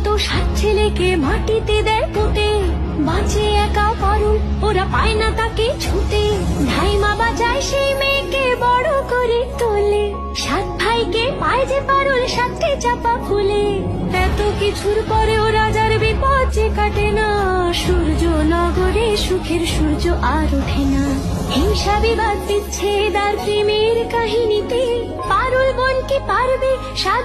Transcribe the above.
মতো সাত ছেলেকে মাটিতে দেয় পুঁতে। বাঁচে একা পারুল ওরা পায় না তাকে ছুতে। ধাইমা বাজায় সেই মেয়েকে বড় করে তোলে। সাত ভাইকে পায় যে পারুল সাতটি চাপা ফুলে। এত কিছুর পরেও রাজার বিপদ যে কাটে না। সূর্য নগরে সুখের সূর্য আর ওঠে না। হিংসা বিবাদ বিচ্ছেদ আর প্রেমের কাহিনীতে। পারুল বোন কি পারবে সাত